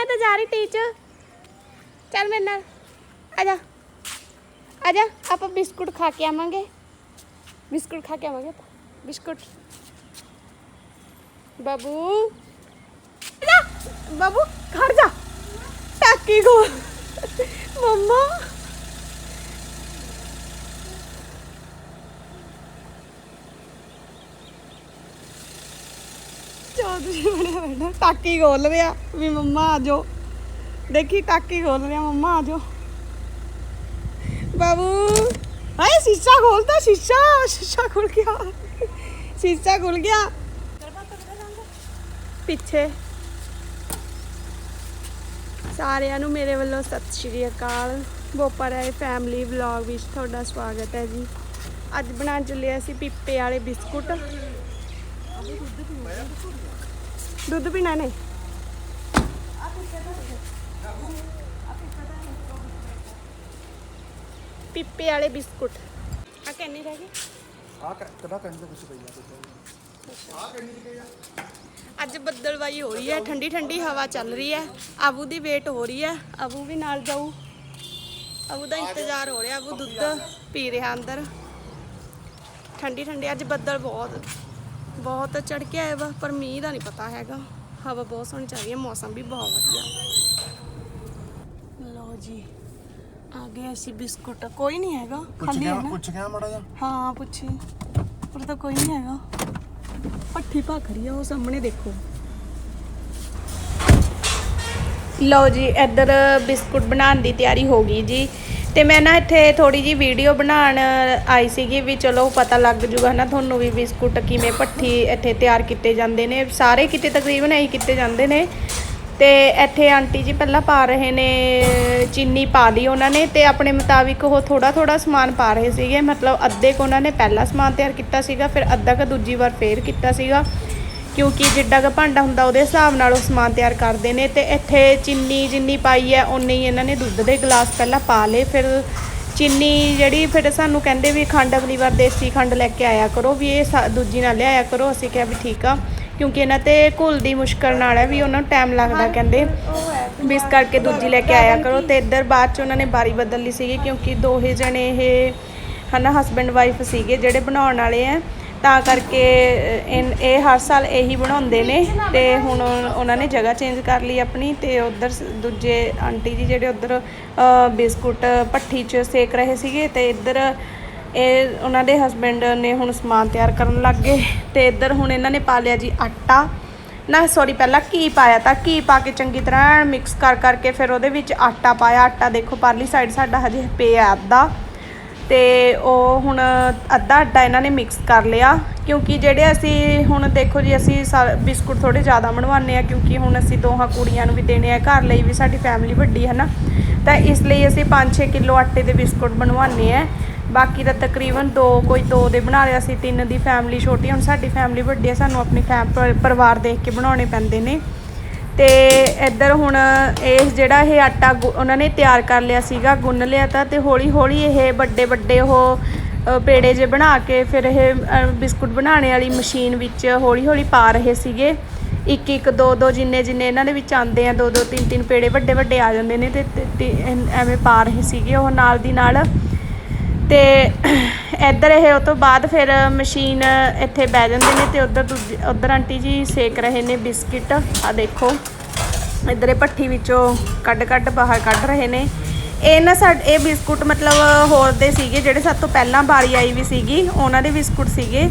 ਮੈਂ ਤਾਂ ਜਾ ਰਹੀ ਟੀਚਰ ਚੱਲ ਮੇਰੇ ਨਾਲ ਆ ਜਾ ਆ ਜਾ ਆਪਾਂ ਬਿਸਕੁਟ ਖਾ ਕੇ ਆਵਾਂਗੇ ਬਿਸਕੁਟ ਖਾ ਕੇ ਆਵਾਂਗੇ ਆਪਾਂ ਬਿਸਕੁਟ ਬਾਬੂ ਆ ਜਾ ਬਾਬੂ ਖੜ ਬਣਿਆ ਬੈਠਾ ਟਾਕੀ ਖੋਲ ਰਿਹਾ ਵੀ ਮੰਮਾ ਆ ਜਾਓ। ਦੇਖੀ ਟਾਕੀ ਖੋਲ ਰਿਹਾ, ਮੰਮਾ ਆ ਜਾਓ। ਬਾਬੂ, ਹਾਏ, ਸ਼ੀਸ਼ਾ ਖੋਲਦਾ ਸ਼ੀਸ਼ਾ ਸ਼ੀਸ਼ਾ ਖੁੱਲ ਗਿਆ। ਸ਼ੀਸ਼ਾ ਖੁੱਲ ਗਿਆ। ਪਿੱਛੇ। ਸਾਰਿਆਂ ਨੂੰ ਮੇਰੇ ਵੱਲੋਂ ਸਤਿ ਸ਼੍ਰੀ ਅਕਾਲ। ਬੋਪਾ ਰਾਏ ਫੈਮਿਲੀ ਵਲੌਗ ਵਿੱਚ ਤੁਹਾਡਾ ਸਵਾਗਤ ਹੈ ਜੀ। ਅੱਜ ਬਣਾ ਚੱਲੇ ਅਸੀਂ ਪੀਪੇ ਵਾਲੇ ਬਿਸਕੁਟ। ਦੁੱਧ ਪੀਣਾ ਨੇ ਪੀਪੇ ਵਾਲੇ ਬਿਸਕੁਟ। ਆ ਕਿੰਨੇ ਰਹਿ ਗਏ? ਆ ਕਦਾ ਕੰਨ ਦੇ ਵਿੱਚ ਪਈਆ ਕੁਝ ਆ ਕੰਨੀ ਦੀ ਪਈਆ ਅੱਜ ਬੱਦਲਵਾਈ ਹੋ ਰਹੀ ਹੈ ਠੰਡੀ ਠੰਡੀ ਹਵਾ ਚੱਲ ਰਹੀ ਹੈ। ਆਬੂ ਦੀ ਵੇਟ ਹੋ ਰਹੀ ਹੈ। ਆਬੂ ਵੀ ਨਾਲ ਜਾਊ। ਆਬੂ ਦਾ ਇੰਤਜ਼ਾਰ ਹੋ ਰਿਹਾ ਆਬੂ ਦੁੱਧ ਪੀ ਰਿਹਾ ਅੰਦਰ। ਠੰਡੀ ਠੰਡੀ ਅੱਜ ਬੱਦਲ ਬਹੁਤ। ਬਹੁਤ ਚੜ ਕੇ ਆਇਆ ਵਾ ਪਰ ਮੀਂਹ ਦਾ ਨਹੀਂ ਪਤਾ ਹੈਗਾ। ਹਵਾ ਬਹੁਤ ਸੋਹਣੀ ਚੱਲ ਰਹੀ ਹੈ ਮੌਸਮ ਵੀ ਬਹੁਤ ਵਧੀਆ। ਲਓ ਜੀ ਆ ਗਏ ਅਸੀਂ ਬਿਸਕੁਟ। ਕੋਈ ਨਹੀਂ ਹੈਗਾ ਖਾਲੀ ਹੈ ਨਾ? ਪੁੱਛ ਗਿਆ ਮੜਾ ਜਾ ਹਾਂ ਪੁੱਛੀ। ਪਰ ਤਾਂ ਕੋਈ ਨਹੀਂ ਹੈਗਾ। ਪੱਠੀ ਭਖ ਰਹੀ ਆ ਉਹ ਸਾਹਮਣੇ ਦੇਖੋ। ਲਓ ਜੀ ਇੱਧਰ ਬਿਸਕੁਟ ਬਣਾਉਣ ਦੀ ਤਿਆਰੀ ਹੋ ਗਈ ਜੀ। ਤੇ ਮੈਂ ਨਾ ਇੱਥੇ ਥੋੜੀ ਜੀ ਵੀਡੀਓ ਬਣਾਉਣ ਆਈ ਸੀਗੀ ਵੀ ਚਲੋ ਪਤਾ ਲੱਗ ਜੂਗਾ ਨਾ ਤੁਹਾਨੂੰ ਵੀ ਬਿਸਕੁਟ ਕਿਵੇਂ ਪੱਠੀ ਇੱਥੇ ਤਿਆਰ ਕੀਤੇ ਜਾਂਦੇ ਨੇ, ਸਾਰੇ ਕਿਤੇ ਤਕਰੀਬਨ ਇਹੀ ਕੀਤੇ ਜਾਂਦੇ ਨੇ। ਤੇ ਇੱਥੇ ਆਂਟੀ ਜੀ ਪਹਿਲਾਂ ਪਾ ਰਹੇ ਨੇ ਚੀਨੀ ਪਾ ਲਈ ਉਹਨਾਂ ਨੇ ਤੇ ਆਪਣੇ ਮੁਤਾਬਿਕ ਉਹ ਥੋੜਾ ਥੋੜਾ ਸਮਾਨ ਪਾ ਰਹੇ ਸੀਗੇ, ਮਤਲਬ ਅੱਧੇ ਕੁ ਉਹਨਾਂ ਨੇ ਪਹਿਲਾ ਸਮਾਨ ਤਿਆਰ ਕੀਤਾ ਸੀਗਾ, ਫਿਰ ਅੱਧਾ ਕੁ ਦੂਜੀ ਵਾਰ ਫੇਰ ਕੀਤਾ ਸੀਗਾ। ਕਿਉਂਕਿ ਜਿੱਡਾ ਕੁ ਭਾਂਡਾ ਹੁੰਦਾ ਉਹਦੇ ਹਿਸਾਬ ਨਾਲ ਉਹ ਸਮਾਨ ਤਿਆਰ ਕਰਦੇ ਨੇ ਤੇ ਇੱਥੇ ਚੀਨੀ ਜਿੰਨੀ ਪਾਈ ਹੈ ਉਨੇ ਹੀ ਇਹਨਾਂ ਨੇ ਦੁੱਧ ਦੇ ਗਲਾਸ ਪਹਿਲਾਂ ਪਾ ਲਏ। ਫਿਰ ਚੀਨੀ ਜਿਹੜੀ ਫਿਰ ਸਾਨੂੰ ਕਹਿੰਦੇ ਵੀ ਖੰਡ ਅਗਲੀ ਵਾਰ ਦੇਸੀ ਖੰਡ ਲੈ ਕੇ ਆਇਆ ਕਰੋ, ਵੀ ਇਹ ਸਾ- ਦੂਜੀ ਨਾਲ ਲਿਆਇਆ ਕਰੋ, ਅਸੀਂ ਕਿਹਾ ਵੀ ਠੀਕ ਆ। ਕਿਉਂਕਿ ਇਹਨਾਂ ਤੇ ਘੁਲ ਦੀ ਮੁਸ਼ਕਲ ਨਾਲ ਹੈ ਵੀ ਉਹਨਾਂ ਨੂੰ ਟਾਈਮ ਲੱਗਦਾ ਕਹਿੰਦੇ, ਵੀ ਇਸ ਕਰਕੇ ਦੂਜੀ ਲੈ ਕੇ ਆਇਆ ਕਰੋ। ਤੇ ਇੱਧਰ ਬਾਅਦ ਚ ਉਹਨਾਂ ਨੇ ਬਾਰੀ ਬਦਲ ਲਈ ਸੀਗੀ ਕਿਉਂਕਿ ਦੋਹੇ ਜਣੇ ਇਹ ਹਨਾ ਹਸਬੈਂਡ ਵਾਈਫ ਸੀਗੇ ਜਿਹੜੇ ਬਣਾਉਣ ਵਾਲੇ ਆ। ਤਾਂ ਕਰਕੇ ਇਨ- ਇਹ ਹਰ ਸਾਲ ਇਹੀ ਬਣਾਉਂਦੇ ਨੇ ਤੇ ਹੁਣ ਉਹਨਾਂ ਨੇ ਜਗ੍ਹਾ ਚੇਂਜ ਕਰ ਲਈ ਆਪਣੀ ਤੇ ਉਧਰ ਦੂਜੇ ਆਂਟੀ ਜੀ ਜਿਹੜੇ ਉਧਰ ਬਿਸਕੁਟ ਭੱਠੀ 'ਚ ਸੇਕ ਰਹੇ ਸੀਗੇ ਤੇ ਇੱਧਰ ਇਹ ਉਹਨਾਂ ਦੇ ਹਸਬੈਂਡ ਨੇ ਹੁਣ ਸਮਾਨ ਤਿਆਰ ਕਰਨ ਲੱਗ ਗਏ ਤੇ ਇੱਧਰ ਹੁਣ ਇਹਨਾਂ ਨੇ ਪਾ ਲਿਆ ਜੀ ਆਟਾ। ਨਾ ਸੌਰੀ ਪਹਿਲਾਂ ਘੀ ਪਾਇਆ ਤਾਂ ਘੀ ਪਾ ਕੇ ਚੰਗੀ ਤਰ੍ਹਾਂ ਮਿਕਸ ਕਰ ਕਰਕੇ ਫਿਰ ਉਹਦੇ ਵਿੱਚ ਆਟਾ ਪਾਇਆ। ਆਟਾ ਦੇਖੋ, ਪਰਲੀ ਸਾਈਡ ਸਾਡਾ ਹਜੇ ਪਿਆ ਅੱਧਾ। ਤੇ ਉਹ ਹੁਣ ਅੱਧਾ ਆਟਾ ਇਹਨਾਂ ਨੇ ਮਿਕਸ ਕਰ ਲਿਆ, ਕਿਉਂਕਿ ਜਿਹੜੇ ਅਸੀਂ ਹੁਣ ਦੇਖੋ ਜੀ, ਅਸੀਂ ਸਾ- ਬਿਸਕੁਟ ਥੋੜੇ ਜ਼ਿਆਦਾ ਬਣਵਾਉਂਦੇ ਆ ਕਿਉਂਕਿ ਹੁਣ ਅਸੀਂ ਦੋਹਾਂ ਕੁੜੀਆਂ ਨੂੰ ਵੀ ਦੇਣੇ ਆ, ਘਰ ਲਈ ਵੀ ਸਾਡੀ ਫੈਮਿਲੀ ਵੱਡੀ ਹੈ ਨਾ, ਤਾਂ ਇਸ ਲਈ ਅਸੀਂ 5-6 ਕਿਲੋ ਆਟੇ ਦੇ ਬਿਸਕੁਟ ਬਣਵਾਉਂਦੇ ਆ ਬਾਕੀ ਤਾਂ ਤਕਰੀਬਨ ਦੋ, ਕੋਈ ਦੋ ਦੇ ਬਣਾ ਲਿਆ ਸੀ, ਤਿੰਨ ਦੀ ਫੈਮਿਲੀ ਛੋਟੀ, ਹੁਣ ਸਾਡੀ ਫੈਮਿਲੀ ਵੱਡੀ ਹੈ, ਸਾਨੂੰ ਆਪਣੀ ਫੈਮ, ਪਰਿਵਾਰ ਦੇਖ ਕੇ ਬਣਾਉਣੇ ਪੈਂਦੇ ਨੇ। ਤੇ ਇੱਧਰ ਹੁਣ ਇਹ ਜਿਹੜਾ ਇਹ ਆਟਾ ਗੁ- ਉਹਨਾਂ ਨੇ ਤਿਆਰ ਕਰ ਲਿਆ ਸੀਗਾ, ਗੁੰਨ ਲਿਆ ਤਾਂ ਤੇ ਹੌਲੀ ਹੌਲੀ ਇਹ ਵੱਡੇ ਵੱਡੇ ਉਹ ਪੇੜੇ ਜੇ ਬਣਾ ਕੇ ਫਿਰ ਇਹ ਬਿਸਕੁਟ ਬਣਾਉਣ ਵਾਲੀ ਮਸ਼ੀਨ ਵਿੱਚ ਹੌਲੀ ਹੌਲੀ ਪਾ ਰਹੇ ਸੀਗੇ। ਇੱਕ ਇੱਕ ਦੋ ਦੋ ਜਿੰਨੇ ਜਿੰਨੇ ਇਹਨਾਂ ਦੇ ਵਿੱਚ ਆਉਂਦੇ ਆ ਦੋ ਦੋ ਤਿੰਨ ਤਿੰਨ ਪੇੜੇ ਵੱਡੇ ਵੱਡੇ ਆ ਜਾਂਦੇ ਨੇ ਤੇ, ਤੇ- ਤੇ ਐਵੇਂ ਪਾ ਰਹੇ ਸੀਗੇ। ਉਹ ਨਾਲ ਦੀ ਨਾਲ ਤੇ ਇੱਧਰ ਇਹ ਉਹ ਤੋਂ ਬਾਅਦ ਫਿਰ ਮਸ਼ੀਨ ਇੱਥੇ ਬਹਿ ਜਾਂਦੇ ਨੇ ਅਤੇ ਉੱਧਰ ਉਧਰ ਉੱਧਰ ਆਂਟੀ ਜੀ ਸੇਕ ਰਹੇ ਨੇ ਬਿਸਕਿਟ। ਆ ਦੇਖੋ, ਇੱਧਰ ਇਹ ਭੱਠੀ ਵਿੱਚੋਂ ਕੱਢ ਕੱਢ ਬਾਹਰ ਕੱਢ ਰਹੇ ਨੇ। ਇਹ ਨਾ ਸਾਡ ਇਹ ਬਿਸਕੁਟ ਮਤਲਬ ਹੋਰ ਦੇ ਸੀਗੇ, ਜਿਹੜੇ ਸਭ ਤੋਂ ਪਹਿਲਾਂ ਬਾਰੀ ਆਈ ਵੀ ਸੀਗੀ, ਉਹਨਾਂ ਦੇ ਬਿਸਕੁਟ ਸੀਗੇ।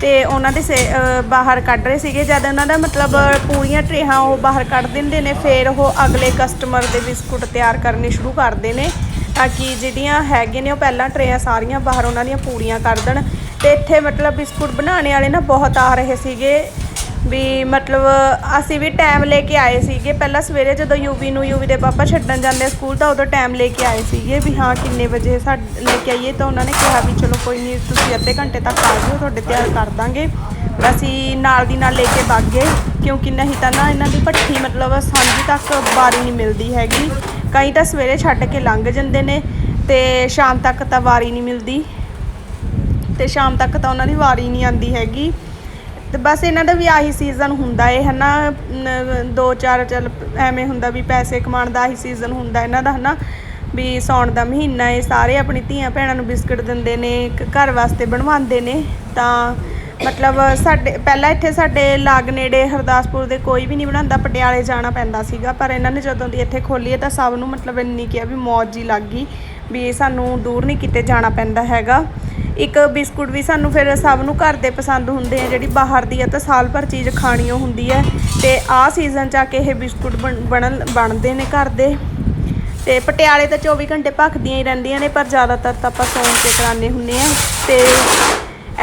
ਤੇ ਉਹਨਾਂ ਦੇ ਸੇ- ਬਾਹਰ ਕੱਢ ਰਹੇ ਸੀਗੇ, ਜਦ ਉਹਨਾਂ ਦਾ ਮਤਲਬ ਪੂਰੀਆਂ ਟਰੇਹਾਂ ਉਹ ਬਾਹਰ ਕੱਢ ਦਿੰਦੇ ਨੇ, ਫਿਰ ਉਹ ਅਗਲੇ ਕਸਟਮਰ ਦੇ ਬਿਸਕੁਟ ਤਿਆਰ ਕਰਨੇ ਸ਼ੁਰੂ ਕਰਦੇ ਨੇ। ਤਾਂ ਕਿ ਜਿਹੜੀਆਂ ਹੈਗੇ ਨੇ ਉਹ ਪਹਿਲਾਂ ਟਰੇਆਂ ਸਾਰੀਆਂ ਬਾਹਰ ਉਹਨਾਂ ਦੀਆਂ ਪੂਰੀਆਂ ਕਰ ਦੇਣ। ਤੇ ਇੱਥੇ ਮਤਲਬ ਬਿਸਕੁਟ ਬਣਾਉਣੇ ਵਾਲੇ ਨਾ ਬਹੁਤ ਆ ਰਹੇ ਸੀਗੇ। ਵੀ ਮਤਲਬ ਅਸੀਂ ਵੀ ਟਾਈਮ ਲੈ ਕੇ ਆਏ ਸੀਗੇ। ਪਹਿਲਾਂ ਸਵੇਰੇ ਜਦੋਂ ਯੂਵੀ ਨੂੰ ਯੂਵੀ ਦੇ ਪਾਪਾ ਛੱਡਣ ਜਾਂਦੇ ਸਕੂਲ ਤਾਂ ਉਦੋਂ ਟਾਈਮ ਲੈ ਕੇ ਆਏ ਸੀਗੇ ਵੀ ਹਾਂ ਕਿੰਨੇ ਵਜੇ ਸਾਡੇ, ਲੈ ਕੇ ਆਈਏ ਤਾਂ ਉਹਨਾਂ ਨੇ ਕਿਹਾ ਵੀ ਚਲੋ ਕੋਈ ਨਹੀਂ ਤੁਸੀਂ ਅੱਧੇ ਘੰਟੇ ਤੱਕ ਆ ਜਾਓ, ਤੁਹਾਡੇ ਤਿਆਰ ਕਰ ਦਾਂਗੇ। ਅਸੀਂ ਨਾਲ ਦੀ ਨਾਲ ਲੈ ਕੇ ਵਗ ਗਏ। ਕਿਉਂਕਿ ਨਹੀਂ ਤਾਂ ਨਾ ਇਹਨਾਂ ਦੀ ਭੱਠੀ ਮਤਲਬ ਸਾਂਝੀ ਤੱਕ ਵਾਰੀ ਨਹੀਂ ਮਿਲਦੀ ਹੈਗੀ। ਕਈ ਤਾਂ ਸਵੇਰੇ ਛੱਡ ਕੇ ਲੰਘ ਜਾਂਦੇ ਨੇ ਤੇ ਸ਼ਾਮ ਤੱਕ ਤਾਂ ਵਾਰੀ ਨਹੀਂ ਮਿਲਦੀ। ਤੇ ਸ਼ਾਮ ਤੱਕ ਤਾਂ ਉਹਨਾਂ ਦੀ ਵਾਰੀ ਨਹੀਂ ਆਂਦੀ ਹੈਗੀ। ਤੇ ਬਸ ਇਹਨਾਂ ਦਾ ਵੀ ਆਹੀ ਸੀਜ਼ਨ ਹੁੰਦਾ ਏ, ਹਨਾ? ਨ- ਦੋ ਚਾਰ ਚੱਲ ਐਵੇਂ ਹੁੰਦਾ ਵੀ ਪੈਸੇ ਕਮਾਉਣ ਦਾ ਆਹੀ ਸੀਜ਼ਨ ਹੁੰਦਾ ਇਹਨਾਂ ਦਾ, ਹਨਾ? ਵੀ ਸੌਣ ਦਾ ਮਹੀਨਾ ਏ, ਸਾਰੇ ਆਪਣੀ ਧੀਆਂ ਭੈਣਾਂ ਨੂੰ ਬਿਸਕਟ ਦਿੰਦੇ ਨੇ ਘਰ ਵਾਸਤੇ ਬਣਵਾਉਂਦੇ ਨੇ, ਤਾਂ ਮਤਲਬ ਸਾਡੇ, ਪਹਿਲਾਂ ਇੱਥੇ ਸਾਡੇ ਲਾਗ ਨੇੜੇ ਹਰਦਾਸਪੁਰ ਦੇ ਕੋਈ ਵੀ ਨਹੀਂ ਬਣਾਉਂਦਾ, ਪਟਿਆਲੇ ਜਾਣਾ ਪੈਂਦਾ ਸੀਗਾ, ਪਰ ਇਹਨਾਂ ਨੇ ਜਦੋਂ ਦੀ ਇੱਥੇ ਖੋਲੀ ਹੈ ਤਾਂ ਸਭ ਨੂੰ ਮਤਲਬ ਇੰਨੀ ਕਿਹਾ ਵੀ ਮੌਜ ਜੀ ਲੱਗ ਗਈ ਵੀ ਸਾਨੂੰ ਦੂਰ ਨਹੀਂ ਕਿਤੇ ਜਾਣਾ ਪੈਂਦਾ ਹੈਗਾ। ਇੱਕ ਬਿਸਕੁਟ ਵੀ ਸਾਨੂੰ ਫਿਰ ਸਭ ਨੂੰ ਘਰ ਦੇ ਪਸੰਦ ਹੁੰਦੇ ਆ, ਜਿਹੜੀ ਬਾਹਰ ਦੀ ਆ ਤਾਂ ਸਾਲ ਭਰ ਚੀਜ਼ ਖਾਣੀ ਹੁੰਦੀ ਹੈ। ਤੇ ਆਹ ਸੀਜ਼ਨ ਚ ਆ ਕੇ ਇਹ ਬਿਸਕੁਟ ਬਣ- ਬਣਨ, ਬਣਦੇ ਨੇ ਘਰ ਦੇ। ਤੇ ਪਟਿਆਲੇ ਤਾਂ 24 ਘੰਟੇ ਭਖਦੀਆਂ ਹੀ ਰਹਿੰਦੀਆਂ ਨੇ, ਪਰ ਜ਼ਿਆਦਾਤਰ ਤਾਂ ਆਪਾਂ ਸੌਣ ਤੇ ਕਰਾਉਂਦੇ ਹੁੰਨੇ ਆ। ਤੇ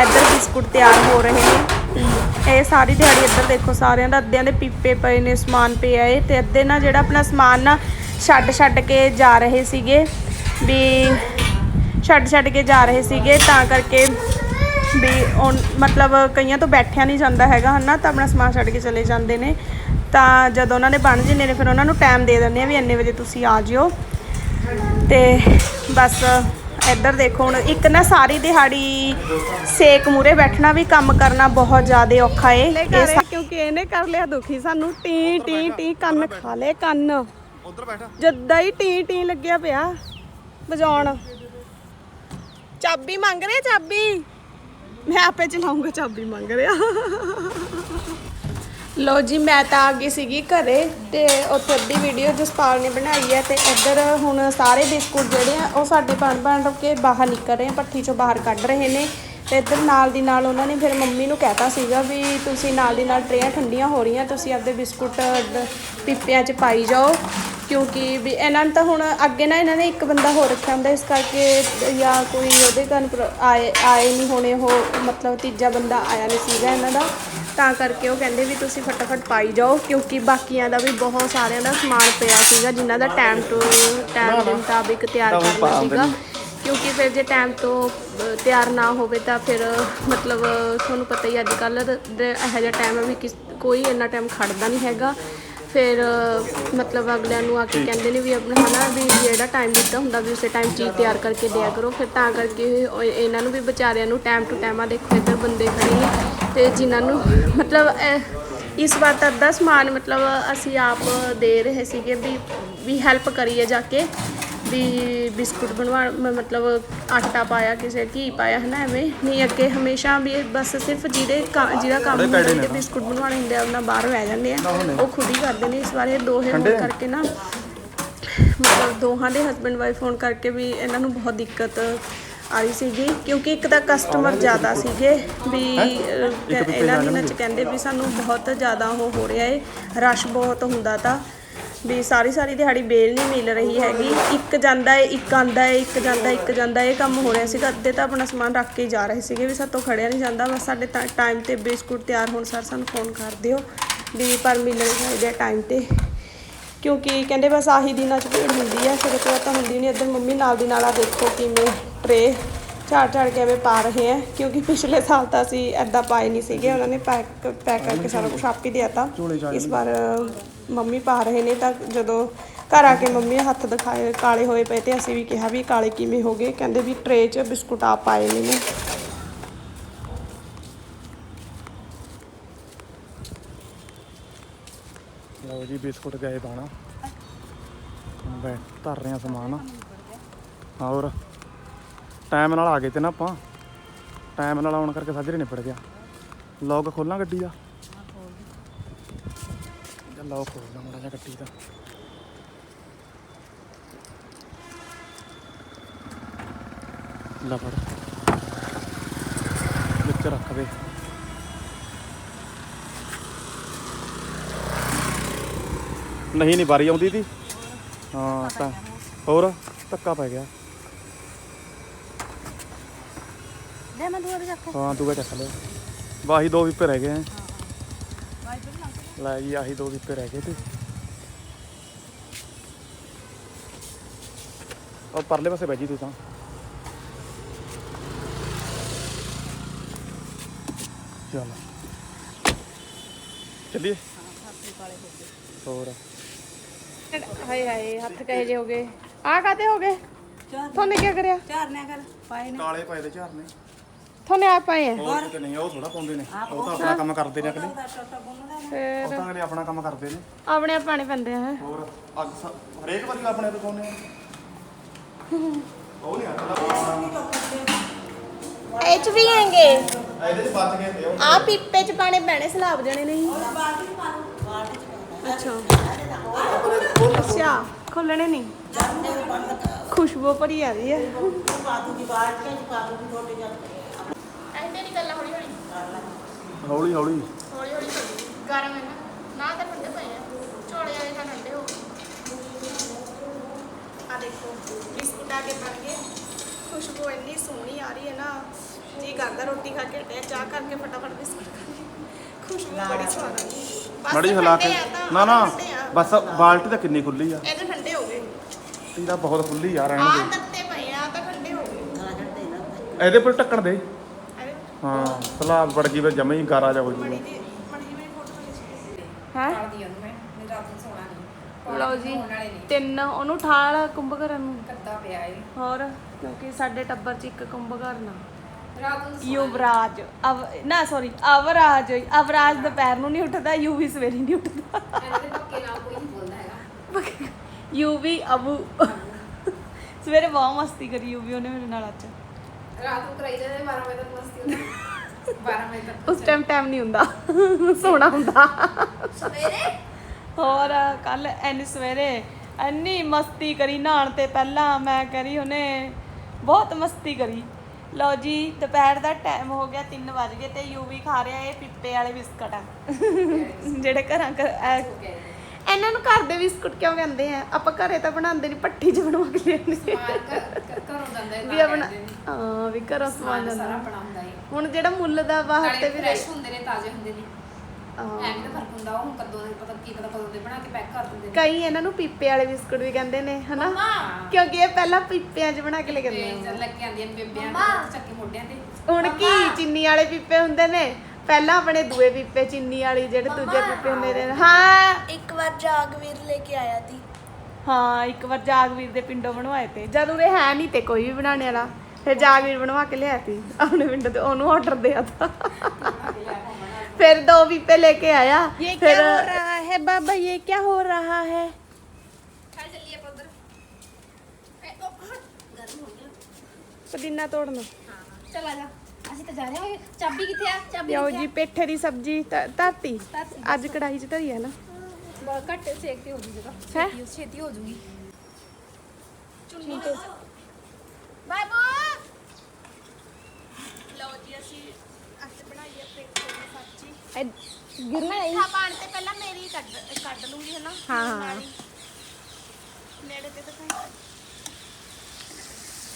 ਇੱਧਰ ਬਿਸਕੁਟ ਤਿਆਰ ਹੋ ਰਹੇ ਨੇ। ਇਹ ਸਾਰੀ ਦਿਹਾੜੀ ਇੱਧਰ ਦੇਖੋ, ਸਾਰਿਆਂ ਦਾ ਅੱਧਿਆਂ ਦੇ ਪੀਪੇ ਪਏ ਨੇ, ਸਮਾਨ ਪਿਆ ਏ ਤੇ ਅੱਧੇ ਨਾ ਜਿਹੜਾ ਆਪਣਾ ਸਮਾਨ ਨਾ ਛੱਡ ਛੱਡ ਕੇ ਜਾ ਰਹੇ ਸੀਗੇ ਵੀ ਛੱਡ ਛੱਡ ਕੇ ਜਾ ਰਹੇ ਸੀਗੇ ਤਾਂ ਕਰਕੇ ਵੀ ਉਹ ਮਤਲਬ ਕਈਆਂ ਤੋਂ ਬੈਠਿਆ ਨਹੀਂ ਜਾਂਦਾ ਹੈਗਾ ਹਨਾ, ਤਾਂ ਆਪਣਾ ਸਮਾਨ ਛੱਡ ਕੇ ਚਲੇ ਜਾਂਦੇ ਨੇ। ਤਾਂ ਜਦੋਂ ਉਹਨਾਂ ਨੇ ਬਣ ਜਾਂਦੇ ਨੇ, ਫਿਰ ਉਹਨਾਂ ਨੂੰ ਟਾਈਮ ਦੇ ਦਿੰਦੇ ਆ ਵੀ ਇੰਨੇ ਵਜੇ ਤੁਸੀਂ ਆ ਜਿਓ। ਤੇ ਬਸ ਇੱਧਰ ਦੇਖੋ ਹੁਣ ਇੱਕ ਨਾ ਸਾਰੀ ਦਿਹਾੜੀ ਸੇਕ ਮੂਰੇ ਬੈਠਣਾ ਵੀ ਕੰਮ ਕਰਨਾ ਬਹੁਤ ਜ਼ਿਆਦਾ ਔਖਾ ਏ। ਇਹ ਕਿਉਂਕਿ ਇਹਨੇ ਕਰ ਲਿਆ ਦੁਖੀ। ਸਾਨੂੰ ਟੀ ਟੀ ਟੀ ਕੰਨ ਖਾ ਲੇ ਕੰਨ। ਉਧਰ ਬੈਠਾ। ਜਦਾਂ ਹੀ ਟੀ ਟੀ ਲੱਗਿਆ ਪਿਆ ਵਜਾਉਣ। ਚਾਬੀ ਮੰਗ ਰਿਹਾ ਚਾਬੀ? ਮੈਂ ਆਪੇ ਚਲਾਉਂਗਾ ਚਾਬੀ ਮੰਗ ਰਿਹਾ। ਲੋ ਜੀ, ਮੈਂ ਤਾਂ ਆ ਗਈ ਸੀਗੀ ਘਰੇ ਤੇ ਉੱਥੇ ਅੱਧੀ ਵੀਡੀਓ ਜਸਪਾਲ ਨੇ ਬਣਾਈ ਹੈ ਤੇ ਇੱਧਰ ਹੁਣ ਸਾਰੇ ਬਿਸਕੁਟ ਜਿਹੜੇ ਆ, ਉਹ ਸਾਡੇ ਬਣ ਬਣ ਕੇ ਬਾਹਰ ਨਿਕਲ ਰਹੇ ਆ, ਪੱਠੀ ਚੋਂ ਬਾਹਰ ਕੱਢ ਰਹੇ ਨੇ ਤੇ ਇੱਧਰ ਨਾਲ ਦੀ ਨਾਲ ਉਹਨਾਂ ਨੇ ਫਿਰ ਮੰਮੀ ਨੂੰ ਕਹਿਤਾ ਸੀਗਾ ਵੀ ਤੁਸੀਂ ਨਾਲ ਦੀ ਨਾਲ ਟਰੇਆਂ ਠੰਡੀਆਂ ਹੋ ਰਹੀਆਂ, ਤੁਸੀਂ ਆਪਦੇ ਬਿਸਕੁਟ ਡ- 'ਚ ਪਾਈ ਜਾਓ। ਕਿਉਂਕਿ ਵੀ ਇਹਨਾਂ ਨੂੰ ਤਾਂ ਹੁਣ ਅੱਗੇ ਨਾ ਇਹਨਾਂ ਨੇ ਇੱਕ ਬੰਦਾ ਹੋਰ ਰੱਖਿਆ ਹੁੰਦਾ, ਇਸ ਕਰਕੇ ਜਾਂ ਕੋਈ ਉਹਦੇ ਕਾਰਨ ਪ੍ਰੋ- ਆਏ ਆਏ ਨਹੀਂ ਹੋਣੇ, ਉਹ ਮਤਲਬ ਤੀਜਾ ਬੰਦਾ ਆਇਆ ਨਹੀਂ ਸੀਗਾ ਇਹਨਾਂ ਦਾ। ਤਾਂ ਕਰਕੇ ਉਹ ਕਹਿੰਦੇ ਵੀ ਤੁਸੀਂ ਫਟਾਫਟ ਪਾਈ ਜਾਓ ਕਿਉਂਕਿ ਬਾਕੀਆਂ ਦਾ ਵੀ ਬਹੁਤ ਸਾਰਿਆਂ ਦਾ ਸਮਾਨ ਪਿਆ ਸੀਗਾ ਜਿਨ੍ਹਾਂ ਦਾ ਟਾਈਮ ਟੂ ਟਾਈਮ ਦੇ ਮੁਤਾਬਿਕ ਤਿਆਰ ਕਰਨਾ ਸੀਗਾ। ਕਿਉਂਕਿ ਫਿਰ ਜੇ ਟਾਈਮ ਤੋਂ ਤਿਆਰ ਨਾ ਹੋਵੇ ਤਾਂ ਫਿਰ ਮਤਲਬ ਤੁਹਾਨੂੰ ਪਤਾ ਹੀ ਅੱਜ ਕੱਲ੍ਹ ਦੇ ਇਹੋ ਜਿਹਾ ਟਾਈਮ ਹੈ ਵੀ ਕੋਈ ਇੰਨਾ ਟਾਈਮ ਖੜਦਾ ਨਹੀਂ ਹੈਗਾ। ਫਿਰ ਮਤਲਬ ਅਗਲਿਆਂ ਨੂੰ ਆ ਕੇ ਕਹਿੰਦੇ ਨੇ ਵੀ ਆਪਣਾ ਹਨਾ ਵੀ ਜਿਹੜਾ ਟਾਈਮ ਦਿੱਤਾ ਹੁੰਦਾ ਵੀ ਉਸੇ ਟਾਈਮ ਚੀਜ਼ ਤਿਆਰ ਕਰਕੇ ਦਿਆ ਕਰੋ। ਫਿਰ ਤਾਂ ਕਰਕੇ ਉਹ- ਇਹਨਾਂ ਨੂੰ ਵੀ ਵਿਚਾਰਿਆਂ ਨੂੰ ਟਾਈਮ ਟੂ ਟਾਈਮ ਆ ਦੇਖੋ ਇੱਧਰ ਬੰਦੇ ਖੜੇ ਨੇ ਤੇ ਜਿਨ੍ਹਾਂ ਨੂੰ ਮਤਲਬ ਇਸ ਵਾਰ ਤਾਂ ਅੱਧਾ ਸਮਾਨ ਮਤਲਬ ਅਸੀਂ ਆਪ ਦੇ ਰਹੇ ਸੀਗੇ ਵੀ ਵੀ ਹੈਲਪ ਕਰੀਏ ਜਾ ਕੇ। ਵੀ ਬਿਸਕੁਟ ਬਣਵਾ ਮਤਲਬ ਆਟਾ ਪਾਇਆ ਕਿਸੇ ਘੀ ਪਾਇਆ ਹੈ ਨਾ ਐਵੇਂ। ਨਹੀਂ ਅੱਗੇ ਹਮੇਸ਼ਾ ਵੀ ਇਹ ਬਸ ਸਿਰਫ ਜਿਹਦੇ ਕਾ- ਜਿਹਦਾ ਕੰਮ ਹੁੰਦਾ ਤੇ ਬਿਸਕੁਟ ਬਣਵਾਉਣੇ ਹੁੰਦੇ ਆ ਉਹਨਾਂ ਬਾਹਰ ਬਹਿ ਜਾਂਦੇ ਆ। ਉਹ ਖੁਦ ਹੀ ਕਰਦੇ ਨੇ ਇਸ ਵਾਰ ਇਹ ਦੋਹੇ ਹੋਣ ਕਰਕੇ ਨਾ ਮਤਲਬ ਦੋਹਾਂ ਦੇ ਹਸਬੰਡ ਵਾਈਫ ਹੋਣ ਕਰਕੇ ਵੀ ਇਹਨਾਂ ਨੂੰ ਬਹੁਤ ਦਿੱਕਤ ਆ ਰਹੀ ਸੀਗੀ ਕਿਉਂਕਿ ਇੱਕ ਤਾਂ ਕਸਟਮਰ ਜ਼ਿਆਦਾ ਸੀਗੇ ਵੀ ਅਹ, ਇਹਨਾਂ ਦਿਨਾਂ ਚ ਕਹਿੰਦੇ ਵੀ ਸਾਨੂੰ ਬਹੁਤ ਜ਼ਿਆਦਾ ਉਹ ਹੋ ਰਿਹਾ ਏ ਰਸ਼ ਬਹੁਤ ਹੁੰਦਾ ਤਾਂ। ਵੀ ਸਾਰੀ ਸਾਰੀ ਦਿਹਾੜੀ ਬੇਲ ਨਹੀਂ ਮਿਲ ਰਹੀ ਹੈਗੀ। ਇੱਕ ਜਾਂਦਾ ਏ, ਇੱਕ ਆਂਦਾ ਏ, ਇੱਕ ਜਾਂਦਾ ਇੱਕ ਜਾਂਦਾ ਇਹ ਕੰਮ ਹੋ ਰਿਹਾ ਸੀਗਾ ਅੱਧੇ ਤਾਂ ਆਪਣਾ ਸਮਾਨ ਰੱਖ ਕੇ ਹੀ ਜਾ ਰਹੇ ਸੀਗੇ ਵੀ ਸਾਤੋਂ ਖੜਿਆ ਨਹੀਂ ਜਾਂਦਾ। ਬਸ ਸਾਡੇ ਟਾਈਮ ਤੇ ਬਿਸਕੁਟ ਤਿਆਰ ਹੋਣ ਸਰ ਸਾਨੂੰ ਫੋਨ ਕਰ ਦਿਓ ਵੀ ਪਰ ਮਿਲਣੇ ਚਾਹੀਦੇ ਟਾਈਮ ਤੇ। ਕਿਉਂਕਿ ਕਹਿੰਦੇ ਬਸ ਆਹੀ ਦਿਨਾਂ 'ਚ ਭੀੜ ਹੁੰਦੀ ਹੈ। ਫਿਰ ਇੱਕ ਤਾਂ ਹੁੰਦੀ ਨਹੀਂ। ਇੱਧਰ ਮੰਮੀ ਨਾਲ ਦੀ ਨਾਲ ਆ ਦੇਖੋ ਕਿਵੇਂ ਟਰੇ ਝਾੜ ਝਾੜ ਕੇ ਐਵੇਂ ਪਾ ਰਹੇ ਹੈ। ਕਿਉਂਕਿ ਪਿਛਲੇ ਸਾਲ ਤਾਂ ਅਸੀਂ ਐਦਾਂ ਪਾਏ ਨਹੀਂ ਸੀਗੇ। ਉਹਨਾਂ ਨੇ ਪੈਕ ਪੈਕ ਕਰਕੇ ਸਾਰਾ ਕੁਝ ਆਪ ਹੀ ਦਿਆ ਤਾ ਇਸ ਵਾਰ ਮੰਮੀ ਪਾ ਰਹੇ ਨੇ ਤਾਂ ਜਦੋਂ ਘਰ ਆ ਕੇ ਮੰਮੀ ਹੱਥ ਦਿਖਾਏ, ਕਾਲੇ ਹੋਏ ਪਏ ਤੇ ਅਸੀਂ ਵੀ ਕਿਹਾ ਵੀ ਕਾਲੇ ਕਿਵੇਂ ਹੋ ਗਏ। ਕਹਿੰਦੇ ਵੀ ਟਰੇ 'ਚ ਬਿਸਕੁਟ ਆਪ ਪਾਏ ਨੇ ਨੇ ਲਓ ਜੀ, ਬਿਸਕੁਟ ਗਏ ਪਾਣਾ ਬੈ ਧਰ ਰਹੇ ਆ ਸਮਾਨ। ਹੋਰ ਟਾਈਮ ਨਾਲ ਆ ਗਏ ਤੇ ਨਾ ਆਪਾਂ। ਟਾਈਮ ਨਾਲ ਆਉਣ ਕਰਕੇ ਸਾਜਰੇ ਨਿਪਟ ਗਿਆ। ਲੌਕ ਖੋਲਾਂ ਗੱਡੀ ਦਾ? ਲੌਕ ਖੋਲਦਾ ਮਾੜਾ ਜਿਹਾ ਗੱਡੀ ਦਾ। ਲੈ ਫੜ। ਵਿੱਚ ਰੱਖ ਦੇ। ਨਹੀਂ ਨਹੀਂ ਵਾਰੀ ਆਉਂਦੀ ਤੀ। ਹਾਂ ਤਾਂ ਹੋਰ ਧੱਕਾ ਪੈ ਗਿਆ। ਦੇ ਮੈਂ ਦੂਰ ਰੱਖ ਹਾਂ ਦੂਗਾ ਚੱਕ ਲਿਆ ਵਾਹੀ ਦੋ ਵਿਪੇ ਰਹਿ ਗਏ ਹੈ ਲੈ ਜੀ ਆਹੀ ਦੋ ਵਿਪੇ ਰਹਿ ਗਏ ਤੇ। ਉਹ ਪਰਲੇ ਪਾਸੇ ਬੈਜੀ ਤੂੰ ਤਾਂ। ਚੱਲ। ਚੱਲੀਏ। ਹੋਰ? ਹਾਏ ਹਾਏ ਹੱਥ ਕਹੇ ਜੇ ਹੋ ਗਏ। ਆ ਕਾਤੇ ਹੋ ਗਏ? ਤੁਹਾਨੂੰ ਕੀ ਕਰਿਆ? ਝਾਰਨਿਆ ਕਰ ਪਾਏ ਨੇ। ਕਾਲੇ ਪਏ ਦੇ ਝਾਰਨੇ। ਤੁਹਾਨੂੰ ਆ ਪਾਏ ਆ ਹੋਰ ਕਿਤੇ ਨਹੀਂ ਉਹ ਥੋੜਾ ਪਾਉਂਦੇ ਨੇ। ਉਹ ਤਾਂ ਆਪਣਾ ਕੰਮ ਕਰਦੇ ਨੇ ਅਗਲੇ। ਫਿਰ ਉਹ ਤਾਂ ਅਗਲੇ ਆਪਣਾ ਕੰਮ ਕਰਦੇ ਨੇ। ਆਪਣੇ ਆਪ ਪਾਣੇ ਪੈਂਦੇ ਆ। ਹੋਰ ਅੱਜ ਸ- ਹਰੇਕ ਵਾਰੀ ਆਪਣੇ ਤੋਂ ਪਾਉਂਦੇ ਆ ਉਹ ਨਹੀਂ ਆਉਂਦਾ। ਇਹ ਚ ਵੀ ਹੈਗੇ ਇਹਦੇ ਚ ਬਚ ਗਏ ਤੇ ਉਹ ਆ ਪੀਪੇ ਚ ਪਾਣੇ ਪੈਣੇ ਸਲਾਬ ਜਣੇ ਨਹੀਂ ਅੱਛਾ। ਅੱਛਾ ਖੋਲਣੇ ਨਹੀਂ। ਖੁਸ਼ਬੂ ਭਰੀ ਆ ਰਹੀ ਹੈ ਨਹੀਂ ਗੱਲਾਂ ਹੌਲੀ ਹੌਲੀ। ਹੌਲੀ ਹੌਲੀ। ਹੌਲੀ ਹੌਲੀ ਗਰਮ ਹੈ ਨਾ। ਨਾ ਤਾਂ ਠੰਡੇ ਪਏ ਆ। ਝੋਲੇ ਵਾਲੇ ਤਾਂ ਠੰਡੇ ਹੋ ਆ ਦੇਖੋ ਬਿਸਕੁਟ ਆ ਕੇ ਬਣ ਗਏ ਖੁਸ਼ਬੂ ਇੰਨੀ ਸੋਹਣੀ ਆ ਰਹੀ ਹੈ ਨਾ। ਜੀ ਕਰਦਾ ਰੋਟੀ ਖਾ ਕੇ ਹਟਿਆ ਚਾਹ ਕਰਕੇ ਫਟਾਫਟ ਬਿਸਕੁਟ ਖਾ ਲਏ। ਖੁਸ਼ਬੂ ਬੜੀ ਸਵਾਦ ਆ ਰਹੀ ਮੜੀ ਹਿਲਾ ਕੇ ਠੰਡੇ ਆ ਤਾਂ, ਨਾ ਨਾ। ਠੰਡੇ ਆ। ਬਸ ਬਾਲਟੀ ਤਾਂ ਕਿੰਨੀ ਖੁੱਲੀ ਆ। ਇਹ ਤਾਂ ਠੰਡੇ ਹੋ ਗਏ। ਇਹਦਾ ਬਹੁਤ ਖੁੱਲੀ ਆ ਰਹਿਣ ਆ ਦੇ ਤੱਤੇ ਪਏ ਆ ਤਾਂ ਠੰਡੇ ਹੋ ਗਏ। ਇਹਦੇ ਪਰ ਢੱਕਣ ਦੇ। ਹਾਂ ਸਲਾਬ ਵੜ ਗਈ ਫਿਰ ਜਮੇ ਹੀ ਗਾਰਾ ਜਾ ਹੋ ਜੂਗਾ। ਹੈ ਕਰਦੀ ਉਹਨੂੰ ਮੈਂ ਮੇਰੀ ਰਾਤ ਨੂੰ ਸੋਣਾ ਨਹੀਂ। ਲਓ ਜੀ ਹੋਣ ਵਾਲੇ ਨਹੀਂ। ਤਿੰਨ ਉਹਨੂੰ ਠਾਲ ਕੁੰਭਕਰਨ ਨੂੰ। ਕੱਦਾ ਪਿਆ ਏ। ਹੋਰ ਕਿਉਂਕਿ ਸਾਡੇ ਟੱਬਰ 'ਚ ਇੱਕ ਕੁੰਭਕਰਨ ਆ। ਰਾਤ ਨੂੰ ਯੁਵਰਾਜ ਅਵ ਨਾ ਸੌਰੀ ਅਵਰਾਜ ਅਵਰਾਜ ਦੁਪਹਿਰ ਨੂੰ ਨਹੀਂ ਉੱਠਦਾ ਯੂਵੀ ਸਵੇਰੇ ਨਹੀਂ ਉੱਠਦਾ। ਇਹਦੇ ਪੱਕੇ ਨਾਲ ਕੋਈ ਨਹੀਂ ਬੋਲਦਾ ਹੈਗਾ। ਯੂਵੀ ਅਬੂ। ਸਵੇਰੇ ਬਹੁਤ ਮਸਤੀ ਕਰੀ ਯੂਵੀ ਉਹਨੇ ਮੇਰੇ ਨਾਲ ਅੱਜ। ਰਾਤ ਨੂੰ ਕਰਾਈ ਜਾਂਦੇ 12 ਵਜੇ ਤੱਕ ਮਸਤੀ ਹੁੰਦੀ। 12 ਵਜੇ ਤੱਕ। ਉਸ ਟਾਈਮ ਟਾਈਮ ਨਹੀਂ ਹੁੰਦਾ। ਸੋਣਾ ਹੁੰਦਾ। ਸਵੇਰੇ? ਹੋਰ ਕੱਲ ਐਨੀ ਸਵੇਰੇ ਐਨੀ ਮਸਤੀ ਕਰੀ ਨਹਾਉਣ ਤੇ ਪਹਿਲਾਂ ਮੈਂ ਕਰੀ ਉਹਨੇ ਬਹੁਤ ਮਸਤੀ ਕਰੀ। ਲਓ ਜੀ ਦੁਪਹਿਰ ਦਾ ਟਾਈਮ ਹੋ ਗਿਆ 3 ਵਜ ਗਏ ਤੇ ਯੂਵੀ ਖਾ ਰਿਹਾ ਇਹ ਪਿੱਪੇ ਵਾਲੇ ਬਿਸਕਟ ਆ। ਜਿਹੜੇ ਘਰਾਂ ਘਰ ਐ- ਇਹਨਾਂ ਨੂੰ ਘਰ ਦੇ ਬਿਸਕੁਟ ਕਿਉਂ ਕਹਿੰਦੇ ਆ? ਆਪਾਂ ਘਰੇ ਤਾਂ ਬਣਾਉਂਦੇ ਨਹੀਂ ਪੱਠੀ 'ਚ ਬਣਵਾ ਕੇ ਲਿਆਉਂਦੇ ਆ। ਘਰੋਂ ਜਾਂਦਾ ਹੈ ਵੀ ਆਪਣਾ ਹਾਂ ਵੀ ਘਰੋਂ ਸਮਾਨ ਸਮਾਨ ਸਾਰਾ ਜਾਂਦਾ ਹੁੰਦਾ ਹੈ। ਹੁਣ ਜਿਹੜਾ ਮੁੱਲ ਦਾ ਬਾਹਰ ਤੇ ਨਾਲੇ ਵੀ ਫਰੈਸ਼ ਹੁੰਦੇ ਨੇ ਤਾਜ਼ੇ ਹੁੰਦੇ ਨੇ। ਹਾਂ। ਐਂ ਤਾਂ ਫ਼ਰਕ ਹੁੰਦਾ ਉਹ ਹੁਣ ਕਦੋਂ ਦੇ ਪਤਾ ਕੀ ਪਤਾ ਕਦੋਂ ਦੇ ਬਣਾ ਕੇ ਪੈਕ ਕਰ ਦਿੰਦੇ ਨੇ। ਕਈ ਇਹਨਾਂ ਨੂੰ ਪੀਪੇ ਵਾਲੇ ਬਿਸਕੁਟ ਵੀ ਕਹਿੰਦੇ ਨੇ ਹਨਾ? ਮੰਮਾ। ਕਿਉਂਕਿ ਇਹ ਪਹਿਲਾਂ ਪੀਪਿਆਂ 'ਚ ਬਣਾ ਕੇ ਲੈ ਕੇ ਆਉਂਦੇ ਜਦ ਲੈ ਕੇ ਆਉਂਦੀਆਂ ਨੇ ਬੇਬਿਆਂ ਮੰਮਾ। ਦੇ ਚੱਕੇ ਮੋਢਿਆਂ ਤੇ। ਹੁਣ ਕੀ ਚੀਨੀ ਵਾਲੇ ਪੀਪੇ ਹੁੰਦੇ ਨੇ? ਪਹਿਲਾਂ ਆਪਣੇ ਦੂਏ ਪੀਪੇ ਚਿੰਨੀ ਵਾਲੀ ਜਿਹੜੇ ਦੂਜੇ ਪੀਪੇ ਹੁੰਦੇ ਨੇ ਹਾਂ। ਇੱਕ ਵਾਰ ਜਾਗਵੀਰ ਲੈ ਕੇ ਆਇਆ ਸੀ। ਹਾਂ ਇੱਕ ਵਾਰ ਜਾਗਵੀਰ ਦੇ ਪਿੰਡੋਂ ਬਣਵਾਏ ਤੇ। ਜਦ ਉਰੇ ਹੈ ਨਹੀਂ ਤੇ ਕੋਈ ਵੀ ਬਣਾਉਣ ਵਾਲਾ ਫਿਰ ਜਾਗਵੀਰ ਬਣਵਾ ਕੇ ਲਿਆ ਸੀ। ਆਪਣੇ ਪਿੰਡ ਤੇ ਉਹਨੂੰ ਆਰਡਰ ਦਿਆ ਤਾ। ਫਿਰ ਦੋ ਪੀਪੇ ਲੈ ਕੇ ਆਇਆ। ਇਹ ਹੋ ਰਹਾ ਹੈ ਬਾਬਾ ਇਹ ਕੀ ਹੋ ਰਹਾ ਹੈ? ਪੁਦੀਨਾ ਤੋੜਨਾ। ਚਲਾ ਜਾ। ਅਸੀਂ ਤਾਂ ਜਾ ਰਹੇ ਹਾਂ। ਚਾਬੀ ਕਿੱਥੇ ਆ? ਚਾਬੀ ਲਿਆਓ ਜੀ ਪੇਠੇ ਦੀ ਸਬਜ਼ੀ ਧ- ਧਰਤੀ। ਧਰਤੀ। ਅੱਜ ਕੜਾਈ 'ਚ ਧਰੀ ਹੈ ਨਾ। ਬਹੁਤ ਘੱਟ ਸੇਕ ਤੇ ਹੋ? ਜੂਗਾ ਹੈਂ? ਛੇਤੀ ਛੇਤੀ ਹੋ। ਜੂਗੀ ਬਾਬੂ! ਲਓ ਜੀ ਅਸੀਂ ਅੱਜ ਬਣਾਈ ਹੈ ਪੇਠੇ ਦੀ ਸਬਜ਼ੀ। ਗਿਰਨਾ ਮਿੱਠਾ ਪਾਣ ਤੇ ਪਹਿਲਾਂ ਮੇਰੀ ਕੱਢ ਕੱਢ ਲੂੰਗੀ ਹਨਾ ਹਾਂ, ਹਾਂ। ਨਾਲ। ਹੀ। ਨੇੜੇ ਤੇ ਦਿਖਾਈ।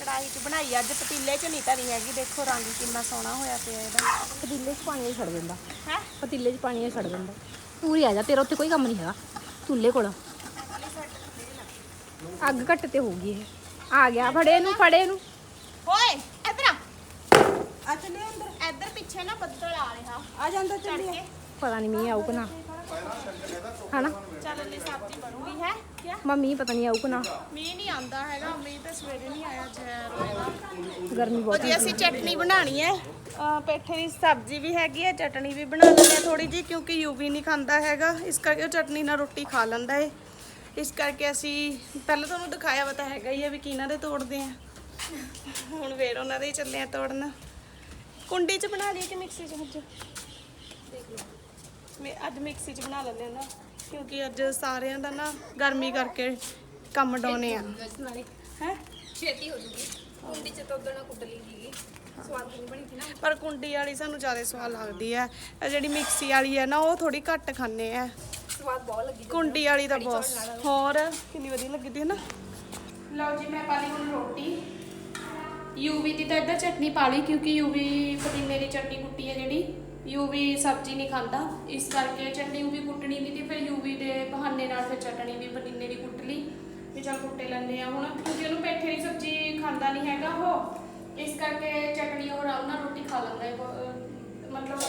ਕੜਾਈ 'ਚ ਬਣਾਈ ਅੱਜ ਪਤੀਲੇ 'ਚ ਨਹੀਂ ਧਰੀ ਹੈਗੀ। ਦੇਖੋ ਰੰਗ ਕਿੰਨਾ ਸੋਹਣਾ ਹੋਇਆ ਪਿਆ ਇਹਦਾ। ਪਤੀਲੇ 'ਚ ਪਾਣੀ ਛੱਡ ਦਿੰਦਾ। ਹੈ? ਪਤੀਲੇ 'ਚ ਪਾਣੀ ਛੱਡ ਦਿੰਦਾ। ਤੂੰ ਹੀ ਆ ਜਾ ਤੇਰਾ ਉੱਥੇ ਕੋਈ ਕੰਮ ਨਹੀਂ ਹੈਗਾ। ਚੁੱਲ੍ਹੇ ਕੋਲ। ਅੱਗ ਘੱਟ ਤੇ ਹੋਊਗੀ ਇਹ। ਆ ਗਿਆ ਫੜੇ ਇਹਨੂੰ ਫੜੇ ਇਹਨੂੰ। ਓਏ ਇੱਧਰ ਆ। ਆ ਚੱਲੇ ਅੰਦਰ। ਇੱਧਰ ਪਿੱਛੇ ਨਾ ਬੱਦਲ ਆ ਰਿਹਾ। ਆ ਜਾਂਦਾ ਚੱਲੀਏ। ਪਤਾ ਨਹੀਂ ਮੀਂਹ ਆਊ ਕਿ ਨਾ। ਹਨਾ? ਚੱਲ ਲਈ ਸਬਜ਼ੀ ਬਣੂਗੀ ਹੈ? ਕਿਆ? ਮੰਮੀ ਪਤਾ ਨਹੀਂ ਆਊ ਕਿ ਨਾ। ਮੀਂਹ ਨਹੀਂ ਆਂਦਾ ਹੈਗਾ ਮੀਂਹ ਤਾਂ ਸਵੇਰੇ ਨਹੀਂ ਆਇਆ ਜ਼ਹਿਰ ਹੋਏਗਾ ਗਰਮੀ ਬਹੁਤ ਜੀ ਅਸੀਂ ਚਟਨੀ ਬਣਾਣੀ ਹੈ। ਪੇਠੇ ਦੀ ਸਬਜ਼ੀ ਵੀ ਹੈਗੀ ਹੈ ਚਟਨੀ ਵੀ ਬਣਾ ਲੈਂਦੇ ਹਾਂ ਥੋੜੀ ਜੀ ਕਿਉਂਕਿ ਯੂਵੀ ਨਹੀਂ ਖਾਂਦਾ ਹੈਗਾ। ਇਸ ਕਰਕੇ ਉਹ ਚਟਨੀ ਨਾਲ ਰੋਟੀ ਖਾ ਲੈਂਦਾ ਏ। ਇਸ ਕਰਕੇ ਅਸੀਂ ਪਹਿਲਾਂ ਤੁਹਾਨੂੰ ਦਿਖਾਇਆ ਵਾ ਤਾਂ ਹੈਗਾ ਹੀ ਹੈ ਵੀ ਕਿਹਨਾਂ ਦੇ ਤੋੜਦੇ ਆ। ਹੁਣ ਫੇਰ ਉਹਨਾਂ ਦੇ ਹੀ ਚੱਲੇ ਆ ਤੋੜਨ। ਕੁੰਡੀ 'ਚ ਬਣਾ ਲਈਏ ਕਿ ਮਿਕਸੀ 'ਚ ਅੱਜ? ਮੈਂ ਅੱਜ ਮਿਕਸੀ 'ਚ ਬਣਾ ਲੈਂਦੇ ਹਾਂ ਨਾ ਕਿਉਂਕਿ ਅੱਜ ਸਾਰਿਆਂ ਦਾ ਨਾ ਗਰਮੀ ਕਰਕੇ ਕੰਮ ਡਾਉਣੇ ਆ। ਨਾਲੇ। ਹੈ? ਛੇਤੀ ਹੋ ਜੂਗੀ। ਕੁੰਡੀ 'ਚ ਤਾਂ ਉਦੋਂ ਨਾ ਕੁੱਟ ਲਈ ਸੀਗੀ। ਸਵਾਦ ਨਹੀਂ ਬਣੀ ਸੀ ਨਾ। ਪਰ ਕੁੰਡੀ ਵਾਲੀ ਸਾਨੂੰ ਜ਼ਿਆਦਾ ਸਵਾਦ ਲੱਗਦੀ ਹੈ ਇਹ ਜਿਹੜੀ ਮਿਕਸੀ ਵਾਲੀ ਹੈ ਨਾ ਉਹ ਥੋੜੀ ਘੱਟ ਖਾਂਦੇ ਆ। ਸਵਾਦ ਬਹੁਤ ਲੱਗੀ ਕੁੰਡੀ ਵਾਲੀ ਦਾ ਬਹੁਤ ਹੋਰ ਕਿੰਨੀ ਵਧੀਆ ਲੱਗਦੀ ਹੈ ਨਾ। ਲਓ ਜੀ ਮੈਂ ਪਾ ਲਈ ਹੁਣ ਰੋਟੀ। ਯੂਵੀ ਦੀ ਤਾਂ ਇੱਧਰ ਚਟਨੀ ਪਾ ਲਈ ਕਿਉਂਕਿ ਯੂਵੀ ਪੁਦੀਨੇ ਦੀ ਚਟਨੀ ਕੁੱਟੀ ਹੈ ਜਿਹੜੀ। ਯੂਵੀ ਸਬਜ਼ੀ ਨਹੀਂ ਖਾਂਦਾ। ਇਸ ਕਰਕੇ ਚਟਨੀ ਯੂਵੀ ਕੁੱਟਣੀ ਦੀ ਤੇ ਫਿਰ ਯੂਵੀ ਦੇ ਬਹਾਨੇ ਨਾਲ ਫਿਰ ਚਟਨੀ ਵੀ ਪੁਦੀਨੇ ਦੀ ਕੁੱਟ ਲਈ। ਵੀ ਚੱਲ ਕੁੱਟੇ ਲੈਂਦੇ ਆ। ਹੁਣ ਕਿਉਂਕਿ ਉਹਨੂੰ ਪੇਠੇ ਦੀ ਸਬਜ਼ੀ ਖਾਂਦਾ ਨਹੀਂ ਹੈਗਾ ਉਹ। ਇਸ ਕਰਕੇ ਚਟਨੀ ਉਹ ਆਰਾਮ ਨਾਲ ਰੋਟੀ ਖਾ ਲੈਂਦਾ ਹੈ। ਮਤਲਬ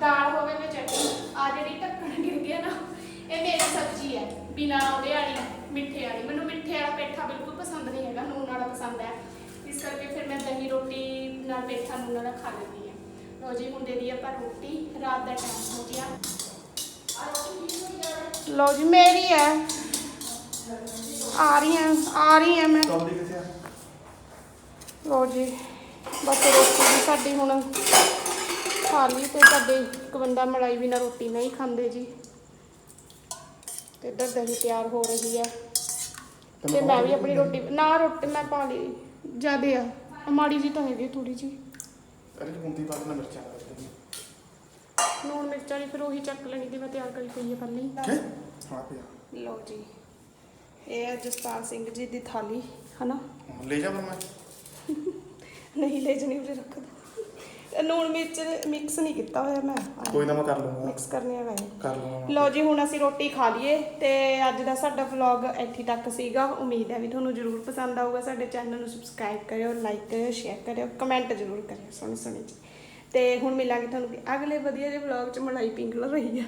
ਦਾਲ ਹੋਵੇ ਵਿੱਚ ਚਟਨੀ ਆ ਜਿਹੜੀ ਢੱਕਣ ਗਿਰ ਗਿਆ ਨਾ, ਇਹ ਮੇਰੀ ਸਬਜ਼ੀ ਹੈ। ਬਿਨਾ ਉਹਦੇ ਵਾਲੀ, ਮਿੱਠੇ ਵਾਲੀ। ਮੈਨੂੰ ਮਿੱਠੇ ਵਾਲਾ ਪੇਠਾ ਬਿਲਕੁਲ ਪਸੰਦ ਨਹੀਂ ਹੈਗਾ। ਨੂਨ ਵਾਲਾ ਪਸੰਦ ਹੈ। ਇਸ ਕਰਕੇ ਫਿਰ ਮੈਂ ਦਹੀਂ ਰੋਟੀ ਨਾਲ ਪੇਠਾ ਨੂਨ ਵਾਲਾ ਖਾ ਲੈਂਦੀ ਲੋ ਜੀ ਮੁੰਡੇ ਦੀ ਆਪਾਂ ਰੋਟੀ ਰਾਤ ਦਾ ਟਾਈਮ ਹੋ ਗਿਆ। ਲੋ ਜੀ ਮੇਰੀ ਹੈ। ਆ ਰਹੀ ਹਾਂ ਆ ਰਹੀ ਹਾਂ ਮੈਂ। ਕਿੱਥੇ ਆ? ਲੋ ਜੀ ਬਸ ਰੋਟੀ ਵੀ ਸਾਡੀ ਹੁਣ ਖਾ ਲਈ ਤੇ ਸਾਡੇ ਇੱਕ ਬੰਦਾ ਮਲਾਈ ਬਿਨਾ ਰੋਟੀ ਨਹੀਂ ਖਾਂਦੇ ਜੀ। ਤੇ ਇੱਧਰ ਦਹੀਂ ਤਿਆਰ ਹੋ ਰਹੀ ਹੈ। ਤੇ ਮੈਂ ਵੀ ਆਪਣੀ ਰੋਟੀ ਨਾ ਰੋਟੀ ਮੈਂ ਪਾ ਲਈ ਜਿਆਦੇ ਆ। ਮਾੜੀ ਜੀ ਤਾਂ ਹੈਗੀ ਥੋੜੀ ਜੀ ਅਰੇ ਹੁੰਦੀ ਬਾਅਦ ਨਾਲ ਮਿਰਚਾਂ ਕਰ ਦਿੱਤੀ ਲੂਣ ਮਿਰਚਾਂ ਦੀ ਫਿਰ ਉਹੀ ਚੱਕ ਲੈਣੀ ਦੀ ਮੈਂ ਤਿਆਰ ਕਰੀ ਪਈ ਹੈ ਪਹਿਲਾਂ। ਹੀ ਕਿ ਹਾਂ ਪਿਆ। ਲਓ ਜੀ। ਇਹ ਹੈ ਜਸਪਾਲ ਸਿੰਘ ਜੀ ਦੀ ਥਾਲੀ ਹਨਾ? ਲੈ ਜਾ ਫਿਰ ਮੈਂ। ਨਹੀਂ ਲੈ ਜਣੀ ਉਰੇ ਰੱਖ ਲੂਣ ਮਿਰਚ ਮਿਕਸ ਨਹੀਂ ਕੀਤਾ ਹੋਇਆ ਮੈਂ। ਕੋਈ ਨਾ ਮੈਂ ਕਰ ਲੂੰਗਾ। ਮਿਕਸ ਕਰਨੇ ਹੈਗਾ ਇਹ ਕਰ ਲੂੰਗਾ ਲਓ ਜੀ ਹੁਣ ਅਸੀਂ ਰੋਟੀ ਖਾ ਲਈਏ ਤੇ ਅੱਜ ਦਾ ਸਾਡਾ ਵਲੌਗ ਇੱਥੇ ਤੱਕ ਸੀਗਾ। ਉਮੀਦ ਹੈ ਵੀ ਤੁਹਾਨੂੰ ਜ਼ਰੂਰ ਪਸੰਦ ਆਊਗਾ ਸਾਡੇ ਚੈਨਲ ਨੂੰ ਸਬਸਕ੍ਰਾਈਬ ਕਰਿਓ ਲਾਈਕ ਕਰਿਓ ਸ਼ੇਅਰ ਕਰਿਓ ਕਮੈਂਟ ਜ਼ਰੂਰ ਕਰਿਓ ਸੋਹਣੀ ਸੋਹਣੀ ਜੀ। ਤੇ ਹੁਣ ਮਿਲਾਂਗੇ ਤੁਹਾਨੂੰ ਅਗਲੇ ਵਧੀਆ ਜਿਹੇ ਵਲੌਗ 'ਚ ਮਲਾਈ ਪਿੰਗਲ ਰਹੀ ਹੈ